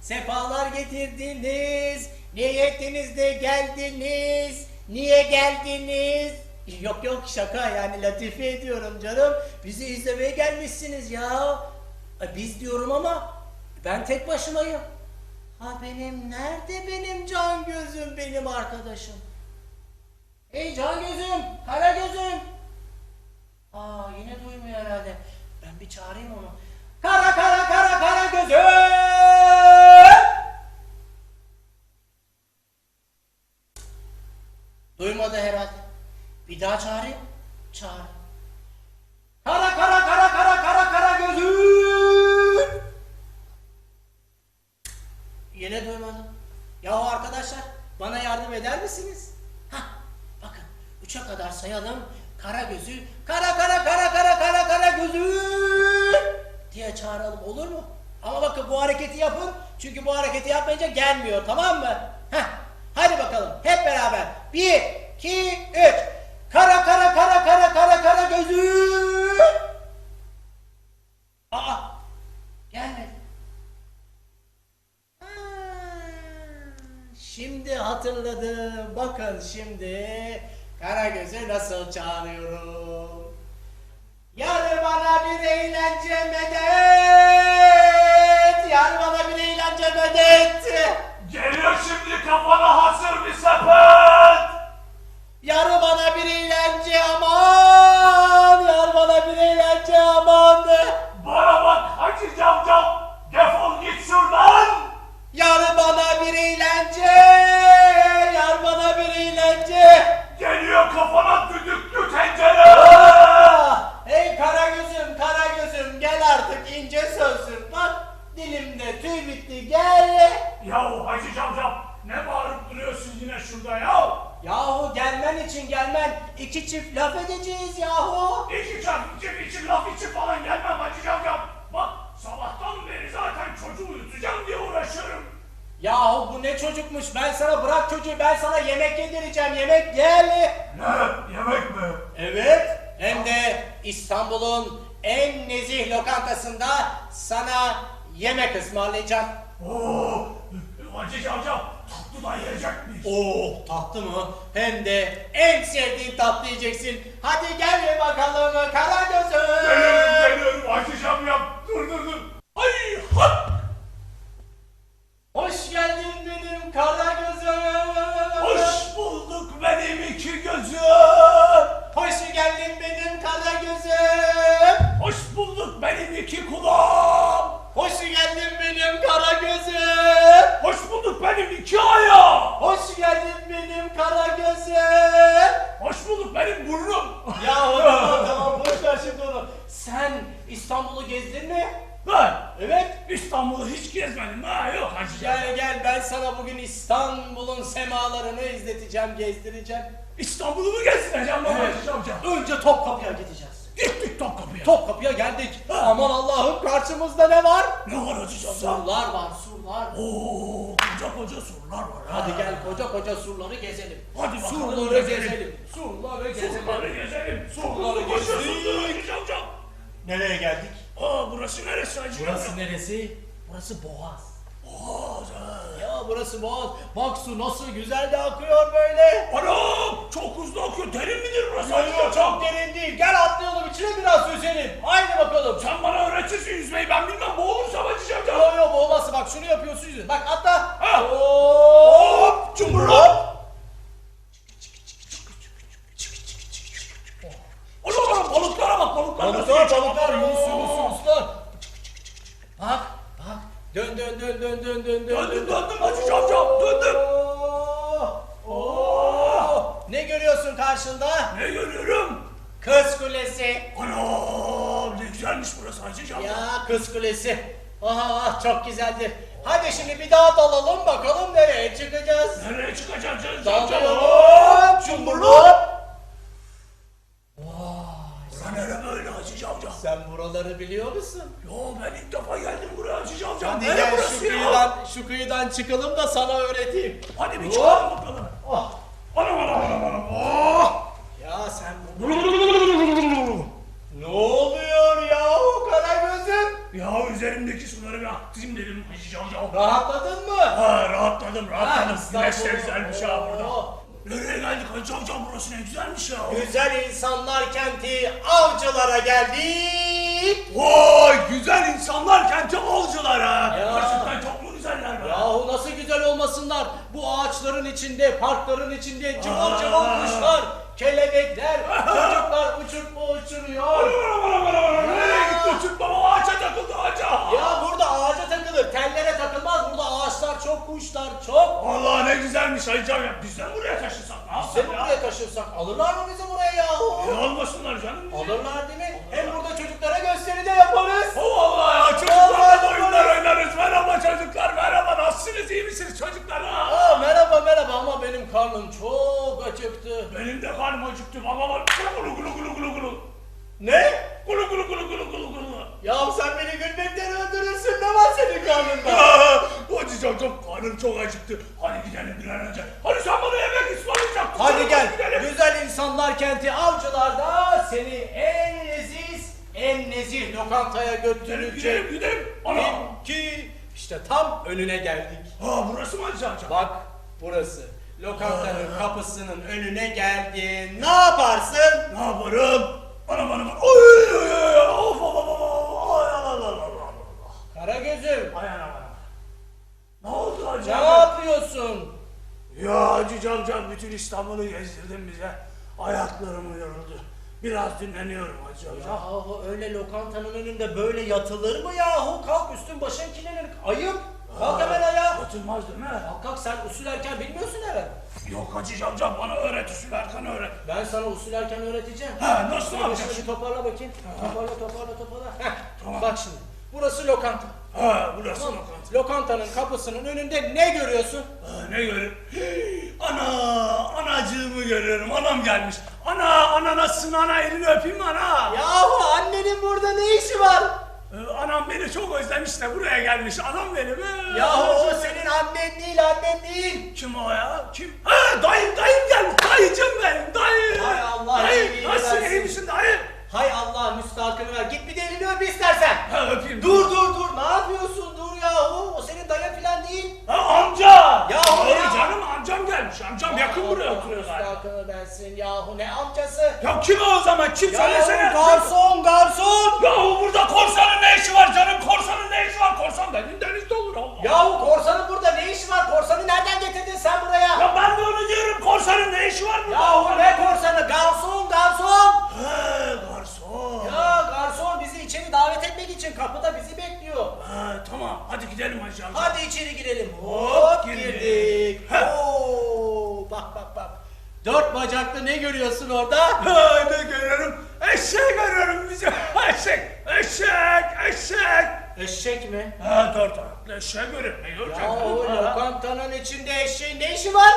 Sefalar getirdiniz. Niyetinizde geldiniz. Niye geldiniz? Yok yok şaka yani latife ediyorum canım. Bizi izlemeye gelmişsiniz ya. Ay, Biz diyorum ama ben tek başımayım. Ha benim nerede benim can gözüm benim arkadaşım? Hey can gözüm, kara gözüm. Aa yine duymuyor herhalde. Ben bir çağırayım onu. Kara kara kara kara gözüm. Duymadı herhalde. Bir daha çağırayım. Çağır. Kara kara kara kara kara kara gözüm. Yine duymadım. Yahu arkadaşlar bana yardım eder misiniz? Hah bakın üçe kadar sayalım. Kara gözü kara kara kara kara kara kara gözü diye çağıralım olur mu? Ama bakın bu hareketi yapın. Çünkü bu hareketi yapmayınca gelmiyor tamam mı? Heh. Hadi bakalım hep beraber. Bir, iki, üç. Kara kara kara kara kara kara gözü. Aa gelmedi. Ha, Şimdi hatırladım. Bakın şimdi Karagöz'ü nasıl çağırıyorum. Bana bir eğlence medet. Yar bana bir eğlence medet. Geliyor şimdi kafana hazır bir sepet. Yar bana bir eğlence aman. Yar bana bir eğlence aman. Bana bak Hacı Cavcav. Defol git şuradan. Yar bana bir eğlence. Yar bana bir eğlence. Bırak çocuğu ben sana yemek yedireceğim yemek gel. Ne? Yemek mi? Evet hem de İstanbul'un en nezih lokantasında sana yemek ısmarlayacağım. Oo, Hacı Cavcav tatlı da yiyecekmiş. Oh tatlı mı? Hem de en sevdiğin tatlı yiyeceksin. Hadi gel bakalım kara gözüm. Geliyorum geliyorum Hacı Cavcav. Dur dur dur. Ay hat. Hoş İstanbul'u hiç gezmedim. Ha yok Hacı. Gel gel ben sana bugün İstanbul'un semalarını izleteceğim, gezdireceğim. İstanbul'u mu gezdireceğim ben Evet. Hacı Cavcav? Önce Topkapı'ya gideceğiz. Gittik Topkapı'ya. Topkapı'ya geldik. Aman Allah'ım karşımızda ne var? Ne var Hacı Cavcav? Surlar var, surlar. Oo, koca koca surlar var ha. Hadi gel koca koca surları gezelim. Hadi bakalım, surları gezelim. gezelim. Surları gezelim. Surları gezelim. Surları Surları koşa gezdik. surları Hacı Cavcav. Nereye geldik? Aa burası neresi Hacı Burası neresi? Burası Boğaz. Boğaz. Ya burası Boğaz. Bak su nasıl güzel de akıyor böyle. Anam çok hızlı akıyor. Derin midir burası Yok Cavcav? çok derin değil. Gel atlayalım içine biraz yüzelim. Haydi bakalım. Sen bana öğretirsin yüzmeyi. Ben bilmem boğulursam Hacı Cavcav. Yok yok olmazsa bak şunu yapıyorsun yüzün. Bak atla. Ha. Hop. Hop cumhurlop. Oğlum balıklara bak balıklar. nasıl Balıklar balıklar Yunus. Yunus Yunuslar. Bak. Dön dön dön dön dön dön dön. Döndüm döndüm Hacı Cavcav döndüm. Oo. Oo. Ne görüyorsun karşında? Ne görüyorum? Kız Kulesi. Anam ne güzelmiş burası Hacı Cavcav. Ya Kız Kulesi. Ah çok güzeldir. Hadi şimdi bir daha dalalım bakalım nereye çıkacağız. Nereye çıkacağız Hacı Cavcav? Dalıyorum. Cumburlop. Bura nere böyle Hacı Cavcav? Sen buraları biliyor musun? Yo ben ilk defa geldim buraya Hacı Cavcav. Hadi gel burası şu ya? kıyıdan, şu kıyıdan çıkalım da sana öğreteyim. Hadi bir çıkalım bakalım. Oh. Anam anam anam anam. Oh! Ya sen bu... Ne oluyor yahu kara gözüm? Ya üzerimdeki suları bir atayım dedim Hacı Cavcav. Rahatladın Nereye geldik Hacı amcam burası ne güzelmiş ya. Güzel insanlar kenti avcılara geldik. Vay güzel insanlar kenti avcılara. Ya. Gerçekten çok mu güzeller be? Yahu nasıl güzel olmasınlar. Bu ağaçların içinde, parkların içinde cıvıl cıvıl kuşlar, kelebekler, çocuklar uçup uçuruyor. Nereye gitti uçup baba ağaca takıldı ağaca. Ya burada ağaca takılır, tellere takılmaz. Burada ağaçlar çok, kuşlar çok. Vallahi ne güzelmiş Hacı amca. Biz de buraya taşısak ne yapsak mi ya? buraya taşırsak alırlar mı bizi buraya yahu? Ne almasınlar canım bizi? Alırlar değil mi? Hem burada çocuklara gösteri de yaparız. Oh vallahi ya çocuklarla da oyunlar oynarız. Merhaba çocuklar merhaba. Nasılsınız iyi misiniz çocuklar ha? Aa, merhaba merhaba ama benim karnım çok acıktı. Benim de karnım acıktı. Baba bak. Gulu gulu gulu gulu gulu. Ne? Gulu gulu gulu gulu gulu gulu. Ya sen beni gülmekten öldürürsün ne var senin karnında? Hacı amcam karnım çok acıktı. Hadi gidelim bir an önce. Hadi sen bana yemek ısmarlayacaksın. Hadi gel. Gidelim. Güzel insanlar kenti avcılarda seni en leziz, en nezih lokantaya Gidelim götürecek. gidelim. Ana. Ki işte tam önüne geldik. Ha burası mı Hacı amca? Bak burası. Lokantanın kapısının önüne geldin. Ne yaparsın? Ne yaparım? Anam anam. Oy oy oy. Of of of of. Ay ay ay ay ay. Karagöz'üm. Ne oldu Hacı ne yapıyorsun? Ya Hacı amcam bütün İstanbul'u gezdirdin bize. Ayaklarım yoruldu. Biraz dinleniyorum Hacı amca. Yahu öyle lokantanın önünde böyle yatılır mı yahu? Kalk üstün başın kirlenir. Ayıp. Kalk hemen ayağa. Atılmaz değil mi? Kalk kalk sen usul erken bilmiyorsun herhalde. Yok Hacı amcam bana öğret usul Erkan öğret. Ben sana usul erken öğreteceğim. Ha nasıl Şöyle yapacaksın? bir toparla bakayım. Toparla toparla toparla. Heh, Tamam. Bak şimdi. Burası lokanta. Ha burası Tamam. lokanta. Lokantanın kapısının önünde ne görüyorsun? Ha, ne görüyorum? Ana, anacığımı görüyorum. Anam gelmiş. Ana, ana nasılsın ana? Elini öpeyim mi ana? Yahu annenin burada ne işi var? Ee, Anam beni çok özlemiş de buraya gelmiş. Anam benim. Ee, Yahu o senin annen değil annen değil. Kim o ya? Kim? Ha dayım dayım gelmiş. Dayıcım benim. Dayı. Hay Allah Dayı iyiliğini nasılsın? versin. iyi misin dayı? Hay Allah müstahakını ver. Git bir de elini öp istersen. Ha öpeyim. Dur. Ne yapıyorsun? Dur yahu. O senin dayın falan değil. Ha amca. Yahu Doğru ya. canım amcam gelmiş. Allah oturuyor galiba. Versin yahu. Ne amcası? Ya kim o zaman? Kim söylesene. Garson garson. Yahu burada korsanın ne işi var canım? Korsanın ne işi var? Korsan dediğin denizde olur Allah. Yahu korsanın burada ne işi var? Korsanı nereden getirdin sen buraya? Ya ben de onu diyorum. Korsanın ne işi var burada? Yahu ne korsanı? Garson garson. He garson. Ya garson bizi içeri davet etmek için kapıda bizi bekliyor. Ha, tamam hadi gidelim Hacı amca. Hadi içeri girelim. Hop, girdik. girdik. Oo, bak bak bak. Dört bacaklı ne görüyorsun orada? Ha, ne görüyorum? Eşek görüyorum bizi. Eşek, eşek, eşek. Eşek mi? Ha dört ayaklı eşeği görüyorum. Ne göreceğim? Ya o lokantanın içinde eşeğin ne işi var?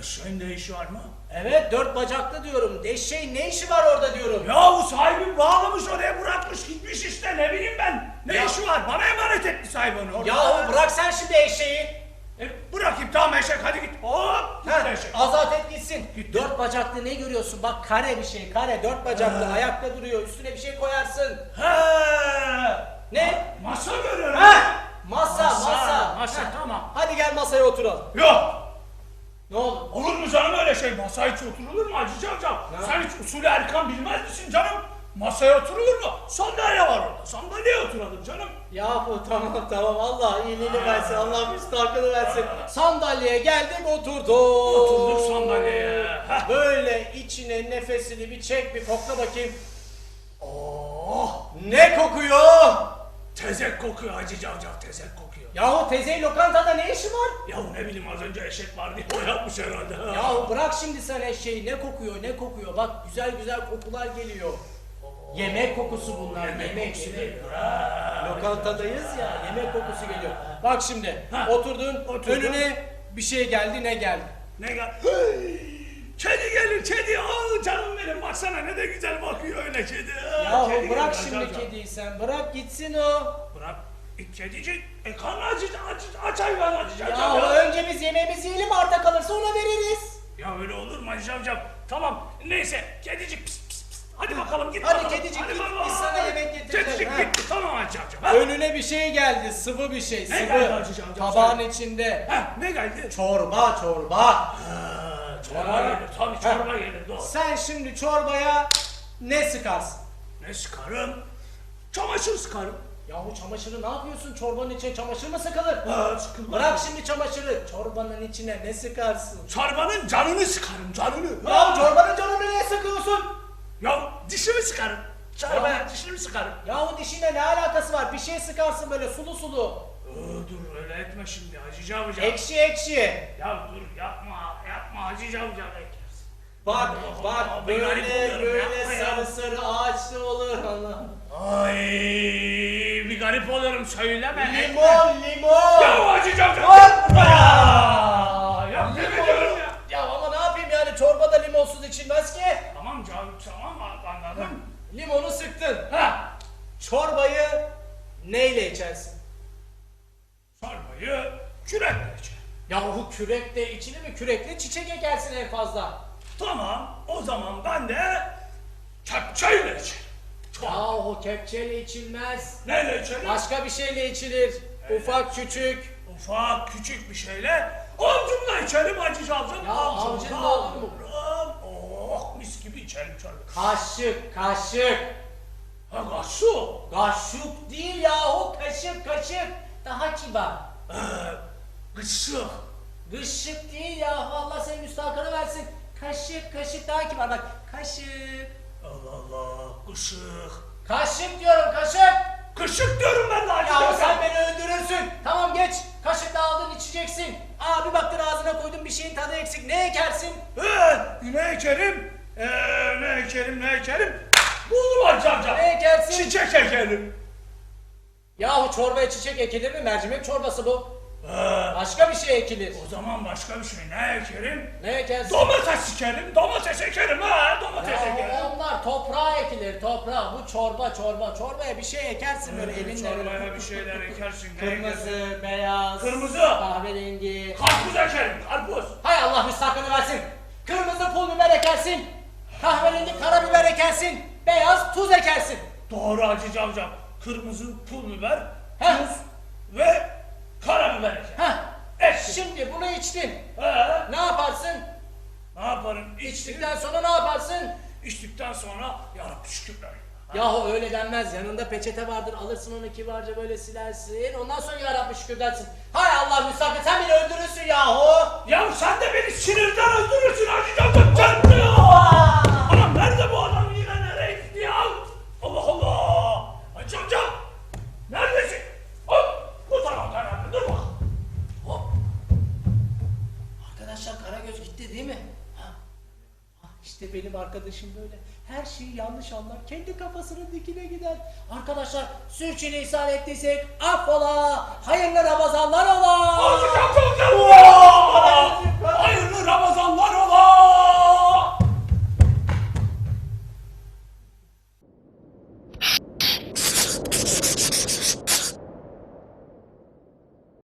Eşeğin ne işi var mı? Evet dört bacaklı diyorum. Eşeğin ne işi var orada diyorum. Ya bu sahibi bağlamış oraya bırakmış gitmiş işte ne bileyim ben. Ne Ya- işi var? Bana emanet etti sahibi onu. Yahu bırak sen şimdi eşeği. E, bırakayım tamam eşek hadi git. Hop git Ha, eşek. azat et gitsin. Dört bacaklı ne görüyorsun? Bak kare bir şey kare dört bacaklı ayakta duruyor. Üstüne bir şey koyarsın. He. Ne? Masa görüyorum. Ha? Masa Masa, masa. masa, Ha. tamam. Hadi gel masaya oturalım. Yok. Ne oldu? Olur mu canım öyle şey? Masaya hiç oturulur mu Hacı? Ne? Sen hiç usulü erkan bilmez misin canım? Masaya oturulur mu? Sandalye var orada. Sandalyeye oturalım canım. Yahu tamam tamam Allah iyiliğini versin Allah müstahakını versin. Sandalyeye geldik oturduk. Oturduk sandalyeye. Heh. Böyle içine nefesini bir çek bir kokla bakayım. Oh. Ne kokuyor? Tezek kokuyor Hacı Cavcav. Tezek kokuyor. Yahu teyze lokantada ne işi var? Ya ne bileyim az önce eşek vardı. O yapmış herhalde. Yahu bırak şimdi sen eşeği ne kokuyor ne kokuyor bak güzel güzel kokular geliyor. Yemek kokusu bunlar yemek yemek. geliyor. Ha. Lokantadayız ya yemek kokusu geliyor. Bak şimdi Ha, oturdun oturdum. önüne bir şey geldi ne geldi? Ne gel? Hey! Kedi gelir kedi. Al canım benim baksana ne de güzel bakıyor öyle kedi. Yahu kedi bırak gelir, şimdi Cavcav. kediyi sen bırak gitsin o. Bırak. E, kedicik. E karnı acı, acı, aç hayvan acıcak. Yahu önce biz yemeğimizi yiyelim arta kalırsa ona veririz. Ya öyle olur mu Hacı? Tamam neyse kedicik pis pis pis. Hadi bakalım git Hadi bakalım. kedicik git, bakalım. biz sana yemek getireceğiz, Kedicik ha. gitti tamam Hacı amcam. Ha? Önüne bir şey geldi sıvı bir şey Ne sıvı. Hacı amcam? Tabağın içinde. Ha, ne geldi? Çorba çorba. Ha, çorba. tabii çorba gelir doğru. Sen şimdi çorbaya ne sıkarsın? Ne sıkarım? Çamaşır sıkarım. Yahu çamaşırı ne yapıyorsun? Çorbanın içine çamaşır mı sıkılır? Ha, sıkılmaz. Bırak şimdi çamaşırı. Çorbanın içine ne sıkarsın? Çorbanın canını sıkarım canını. Ya çorbanın canını niye sıkıyorsun? Ya dişimi sıkarım. Çorbaya dişimi sıkarım. Yahu dişinle ne alakası var? Bir şey sıkarsın böyle sulu sulu. Ee, dur öyle etme şimdi Hacı Cavcav. Ekşi ekşi. Ya dur yapma yapma Hacı ekersin. Bak Allah bak Allah, böyle böyle ya. sarı sarı ağaçlı olur Allah. Ay bir garip olurum söyleme. etme. Limon limon. Ya Hacı Cavcav. Hoppa! Ya, ya Limon. diyorum ya. Ya ama ne yapayım yani çorbada limonsuz içilmez ki. Tamam tamam anladım. Limonu sıktın. Ha Çorbayı neyle içersin? çorbayı kürekle içerim. Yahu kürekle içilir mi? Kürekle çiçek ekersin en fazla. Tamam o zaman ben de kepçeyle içerim. Yahu kepçeyle içilmez. Neyle içerim? Başka bir şeyle içilir. Ufak küçük. Ufak küçük bir şeyle avucumla içerim Hacı Cavcav. Ya avucunla olur mu? İçerim çorba. Kaşık kaşık. Ha su. Kaşık değil yahu kaşık kaşık. Daha kibar. Ee, gıçık. Gışık değil yahu Allah senin müstahakını versin. Kaşık kaşık daha kibar bak. Kaşık. Allah Allah gıçık. Kaşık diyorum kaşık. Kışık diyorum ben de Hacı Ya sen beni öldürürsün. Tamam geç. Kaşıkla aldın içeceksin. Abi baktın ağzına koydun bir şeyin tadı eksik. Ne ekersin? Ee, ne ekerim? Ee, ne ekerim ne ekerim? Buldum Hacı Cavcav. Ne ekersin? Çiçek ekerim. Yahu çorbaya çiçek ekilir mi? Mercimek çorbası bu. Ee, Başka bir şey ekilir. o zaman başka bir şey ne ekerim? Ne ekersin? Domates ekerim, domates ekerim ha, domates ekerim. Ya onlar toprağa ekilir toprağa. Bu çorba çorba. Çorbaya bir şey ekersin böyle elinle. Çorbaya bir şeyler ekersin. ne ekersin? Kırmızı, beyaz, Kırmızı. kahverengi. Karpuz ekerim, karpuz. Hay Allah müstakını versin. Kırmızı pul biber ekersin. Kahverengi karabiber ekersin. Beyaz tuz ekersin. Doğru Hacı Cavcav. Kırmızı pul biber, Heh. tuz ve karabiber ekerim. Heh. Ekşi. Şimdi bunu içtin. Ee, Ne yaparsın? ne yaparım? İçtim. İçtikten sonra ne yaparsın? İçtikten sonra yarabbi şükürler. Yahu öyle denmez. Yanında peçete vardır. Alırsın onu kibarca böyle silersin. Ondan sonra ya Rabbi şükür dersin. Hay Allah müstakil sen beni öldürürsün yahu. Ya sen de beni sinirden öldürürsün Hacı Cavcav. Canım aşağı Karagöz gitti değil mi? Ha. ha. İşte benim arkadaşım böyle. Her şeyi yanlış anlar. Kendi kafasının dikine gider. Arkadaşlar sürçülisan ettiysek affola. Hayırlı Ramazanlar ola. Hayırlı Ramazanlar.